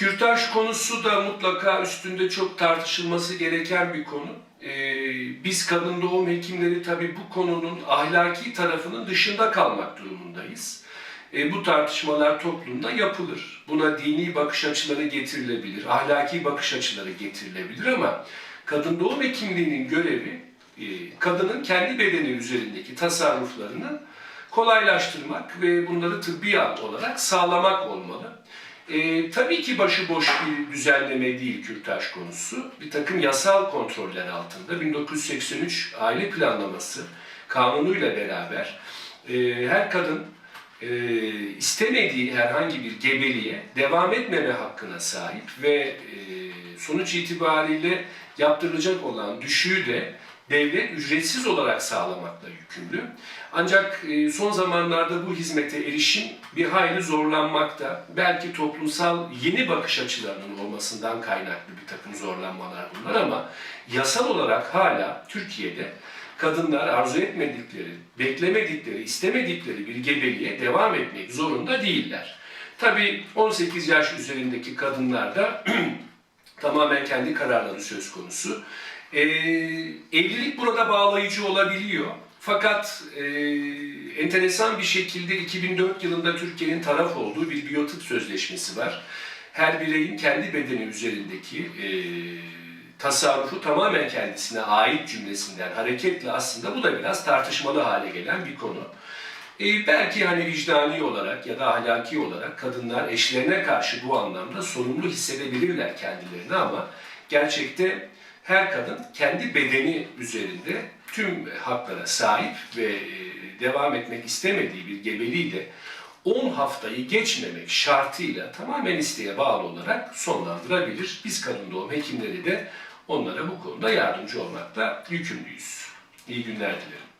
Kürtaj konusu da mutlaka üstünde çok tartışılması gereken bir konu. Ee, biz kadın doğum hekimleri tabii bu konunun ahlaki tarafının dışında kalmak durumundayız. Ee, bu tartışmalar toplumda yapılır. Buna dini bakış açıları getirilebilir, ahlaki bakış açıları getirilebilir ama kadın doğum hekimliğinin görevi e, kadının kendi bedeni üzerindeki tasarruflarını kolaylaştırmak ve bunları tıbbi olarak sağlamak olmalı. E, tabii ki başıboş bir düzenleme değil kürtaj konusu. Bir takım yasal kontroller altında 1983 aile planlaması kanunuyla beraber e, her kadın e, istemediği herhangi bir gebeliğe devam etmeme hakkına sahip ve e, sonuç itibariyle yaptırılacak olan düşüğü de devlet ücretsiz olarak sağlamakla yükümlü. Ancak e, son zamanlarda bu hizmete erişim bir hayli zorlanmakta. Belki toplumsal yeni bakış açılarının olmasından kaynaklı bir takım zorlanmalar bunlar ama yasal olarak hala Türkiye'de kadınlar arzu etmedikleri, beklemedikleri, istemedikleri bir gebeliğe devam etmek zorunda değiller. Tabii 18 yaş üzerindeki kadınlar da tamamen kendi kararları söz konusu. Ee, evlilik burada bağlayıcı olabiliyor. Fakat e, enteresan bir şekilde 2004 yılında Türkiye'nin taraf olduğu bir biyotik sözleşmesi var. Her bireyin kendi bedeni üzerindeki e, tasarrufu tamamen kendisine ait cümlesinden hareketle aslında bu da biraz tartışmalı hale gelen bir konu. E, belki hani vicdani olarak ya da ahlaki olarak kadınlar eşlerine karşı bu anlamda sorumlu hissedebilirler kendilerini ama gerçekte her kadın kendi bedeni üzerinde tüm haklara sahip ve e, devam etmek istemediği bir gebeliği de 10 haftayı geçmemek şartıyla tamamen isteğe bağlı olarak sonlandırabilir. Biz kadın doğum hekimleri de onlara bu konuda yardımcı olmakta yükümlüyüz. İyi günler dilerim.